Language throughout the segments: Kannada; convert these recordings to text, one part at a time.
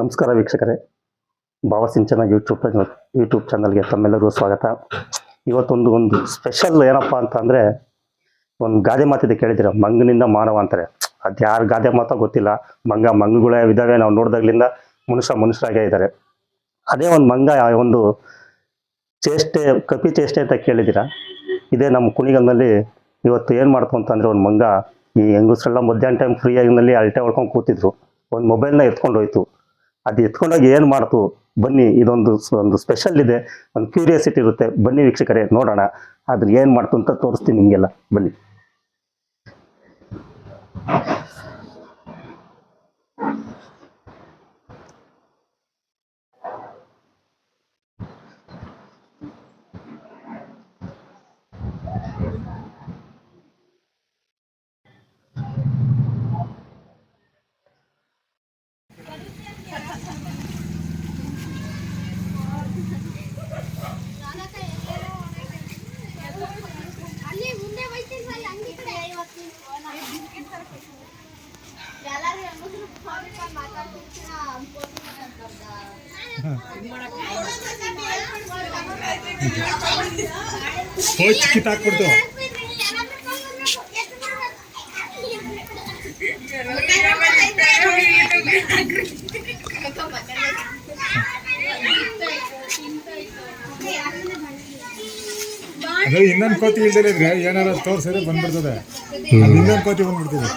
ನಮಸ್ಕಾರ ವೀಕ್ಷಕರೇ. ಭಾವಸಿಂಚನ ಯೂಟ್ಯೂಬ್ ಯೂಟ್ಯೂಬ್ ಚಾನಲ್ಗೆ ತಮ್ಮೆಲ್ಲರಿಗೂ ಸ್ವಾಗತ. ಇವತ್ತೊಂದು ಒಂದು ಸ್ಪೆಷಲ್ ಏನಪ್ಪ ಅಂತಂದರೆ ಒಂದು ಗಾದೆ ಮಾತಿದೆ ಕೇಳಿದಿರ ಮಂಗನಿಂದ ಮಾನವ ಅಂತಾರೆ. ಅದು ಯಾರು ಗಾದೆ ಮಾತೋ ಗೊತ್ತಿಲ್ಲ. ಮಂಗ ಮಂಗಗಳೇ ಇದ್ದಾವೆ. ನಾವು ನೋಡಿದಾಗ್ಲಿಂದ ಮನುಷ್ಯ ಮನುಷ್ಯರಾಗೇ ಇದ್ದಾರೆ. ಅದೇ ಒಂದು ಮಂಗ, ಒಂದು ಚೇಷ್ಟೆ, ಕಪಿ ಚೇಷ್ಟೆ ಅಂತ ಕೇಳಿದಿರ ಇದೇ ನಮ್ಮ ಕುಣಿಗಲ್ನಲ್ಲಿ ಇವತ್ತು ಏನು ಮಾಡ್ತು ಅಂತಂದರೆ ಒಂದು ಮಂಗ ಈ ಹೆಂಗಸರೆಲ್ಲ ಮಧ್ಯಾಹ್ನ ಟೈಮ್ ಫ್ರೀ ಆಗಿನಲ್ಲಿ ಅಲ್ಟೆ ಹೊಡ್ಕೊಂಡು ಕೂತಿದ್ರು. ಒಂದು ಮೊಬೈಲ್ನ ಎತ್ಕೊಂಡು ಹೋಯ್ತು. ಅದು ಎತ್ಕೊಂಡೋಗಿ ಏನು ಮಾಡ್ತು? ಬನ್ನಿ, ಇದೊಂದು ಒಂದು ಸ್ಪೆಷಲ್ ಇದೆ. ಒಂದು ಕ್ಯೂರಿಯಾಸಿಟಿ ಇರುತ್ತೆ. ಬನ್ನಿ ವೀಕ್ಷಕರೇ, ನೋಡೋಣ. ಅದ್ರ ಏನು ಮಾಡ್ತು ಅಂತ ತೋರಿಸ್ತೀನಿ ನಿಮಗೆಲ್ಲ. ಬನ್ನಿ. ಹೋಗಿ ಕಿತ್ತಾಕ್ಬಿಡ್ತು ಅದು ಇನ್ನೊಂದು ಕೋತಿ ಇಲ್ದಲೇ ಇದ್ರೆ ಏನಾರ ತೋರ್ಸಿದ್ರೆ ಬಂದ್ಬಿಡ್ತದೆ. ಇನ್ನೊಂದು ಕೋತಿ ಬಂದ್ಬಿಡ್ತದೆ.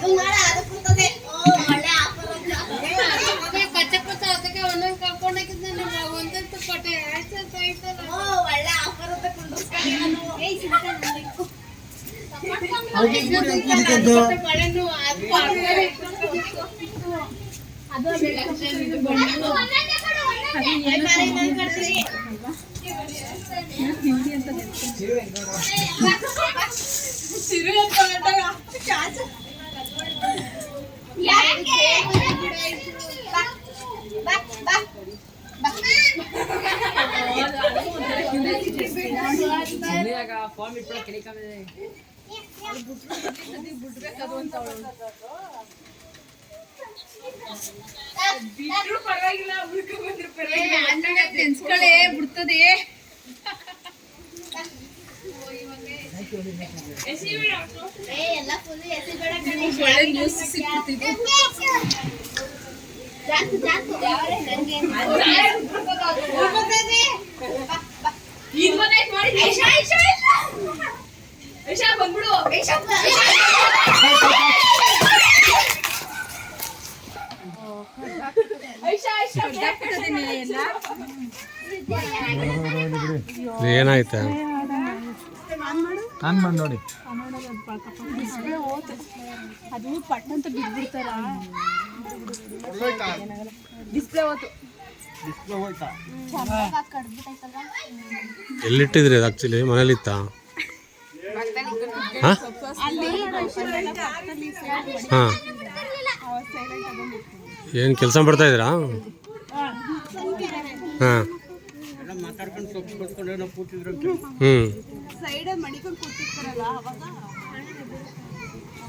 ಯಾಕೆ ಬಾ ಬಾ ಬಾ ನೆನ್ಸ್ಕೊಳ್ಳೆ ಬಿಡ್ತದೆ. ಎಲ್ಲ ಫುಲ್ ಎಸಿ ಬೇಡ ಕಣೆ. ಒಳ್ಳೆ ನ್ಯೂಸ್ ಸಿಕ್ಬಿಡ್ತಿದೆ ಜಾಸ್ತಿ ಜಾಸ್ತಿ. ನಂಗೆ ಐಶಾ, ಐಶಾ, ಐಶಾ. ಬಂದ್ಬಿಡು. ಐಶಾ, ಏನಾಯ್ತಾ? ನಾನು ಮಾಡಿ ನೋಡಿ. ಅದು ಪಟ್ ಅಂತ ಬಿದ್ಬಿಡ್ತಾರ? ಡಿಸ್ಪ್ಲೇ ಹೋತು ಎಲ್ಲಿಟ್ಟಿದ್ರಿ ಅದು ಆಕ್ಚುಲಿ ಮನೇಲಿತ್ತಾ? ಹಾಂ? ಹಾಂ. ಏನು ಕೆಲಸ ಮಾಡ್ತಾ ಇದ್ದೀರಾ? ಹಾಂ. ಹ್ಞೂ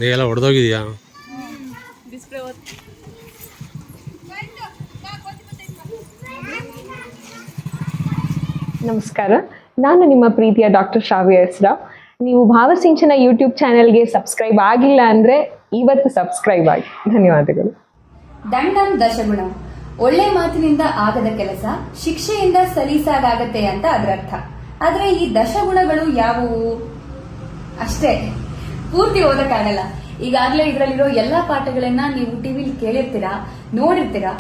ಎಲ್ಲ ಹೊಡೆದೋಗಿದ್ಯಾ ಡಿಸ್ಪ್ಲೇ ಹೋತು ನಮಸ್ಕಾರ. ನಾನು ನಿಮ್ಮ ಪ್ರೀತಿಯ ಡಾಕ್ಟರ್ ಶ್ರಾವ್ಯ ಹೆಸ್ರಾ. ನೀವು ಭಾವಸಿಂಚನ ಯೂಟ್ಯೂಬ್ ಚಾನೆಲ್ಗೆ ಸಬ್ಸ್ಕ್ರೈಬ್ ಆಗಿಲ್ಲ ಅಂದರೆ ಇವತ್ತು ಸಬ್ಸ್ಕ್ರೈಬ್ ಆಗಿ. ಧನ್ಯವಾದಗಳು. ದಂಡಂ ದಶಗುಣ. ಒಳ್ಳೆ ಮಾತಿನಿಂದ ಆಗದ ಕೆಲಸ, ಶಿಕ್ಷೆಯಿಂದ ಸಲೀಸಾಗತ್ತೆ ಅಂತ ಅದರರ್ಥ ಆದ್ರೆ ಈ ದಶಗುಣಗಳು ಯಾವುವು? ಅಷ್ಟೇ. ಪೂರ್ತಿ ಓದಕ್ಕಾಗಲ್ಲ. ಈಗಾಗಲೇ ಇದರಲ್ಲಿರೋ ಎಲ್ಲಾ ಪಾಠಗಳನ್ನ ನೀವು ಟಿವಿಲಿ ಕೇಳಿರ್ತೀರಾ, ನೋಡಿರ್ತೀರಾ?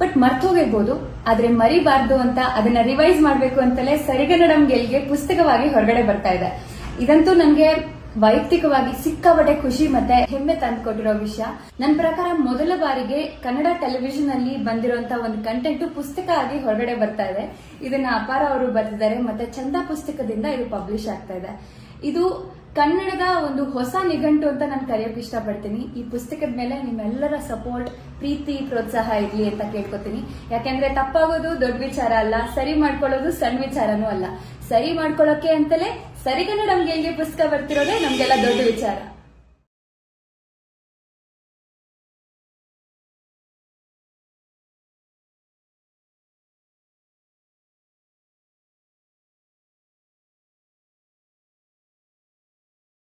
ಬಟ್ ಮರ್ತೋಗಿರ್ಬೋದು, ಆದ್ರೆ ಮರಿಬಾರ್ದು ಅಂತ ಅದನ್ನ ರಿವೈಸ್ ಮಾಡಬೇಕು ಅಂತಲೇ ಸರಿಗನ್ನಡಂ ಗೆಲ್ಗೆ ಪುಸ್ತಕವಾಗಿ ಹೊರಗಡೆ ಬರ್ತಾ ಇದೆ. ಇದಂತೂ ನನಗೆ ವೈಯಕ್ತಿಕವಾಗಿ ಸಿಕ್ಕಾಪಟ್ಟೆ ಖುಷಿ ಮತ್ತೆ ಹೆಮ್ಮೆ ತಂದುಕೊಟ್ಟಿರೋ ವಿಷಯ. ನನ್ನ ಪ್ರಕಾರ ಮೊದಲ ಬಾರಿಗೆ ಕನ್ನಡ ಟೆಲಿವಿಷನ್ ಅಲ್ಲಿ ಬಂದಿರುವಂತ ಒಂದು ಕಂಟೆಂಟ್ ಪುಸ್ತಕ ಆಗಿ ಹೊರಗಡೆ ಬರ್ತಾ ಇದೆ. ಇದನ್ನ ಅಪಾರ ಅವರು ಬರೆದಿದ್ದಾರೆ, ಮತ್ತೆ ಚಂದ ಪುಸ್ತಕದಿಂದ ಇದು ಪಬ್ಲಿಷ್ ಆಗ್ತಾ ಇದೆ. ಇದು ಕನ್ನಡದ ಒಂದು ಹೊಸ ನಿಘಂಟು ಅಂತ ನಾನು ಕರೆಯೋಕೆ ಇಷ್ಟಪಡ್ತೀನಿ. ಈ ಪುಸ್ತಕದ ಮೇಲೆ ನಿಮ್ಮೆಲ್ಲರ ಸಪೋರ್ಟ್ ಪ್ರೀತಿ, ಪ್ರೋತ್ಸಾಹ ಇರಲಿ ಅಂತ ಕೇಳ್ಕೊತೀನಿ. ಯಾಕೆಂದ್ರೆ ತಪ್ಪಾಗೋದು ದೊಡ್ಡ ವಿಚಾರ ಅಲ್ಲ, ಸರಿ ಮಾಡ್ಕೊಳ್ಳೋದು ಸಣ್ಣ ವಿಚಾರನೂ ಅಲ್ಲ. ಸರಿ ಮಾಡ್ಕೊಳ್ಳೋಕೆ ಅಂತಲೇ ಸರಿಗನ್ನಡ ನಮ್ಗೆ ಹೆಂಗೆ ಪುಸ್ತಕ ಬರ್ತಿರೋದೇ ನಮ್ಗೆಲ್ಲ ದೊಡ್ಡ ವಿಚಾರ.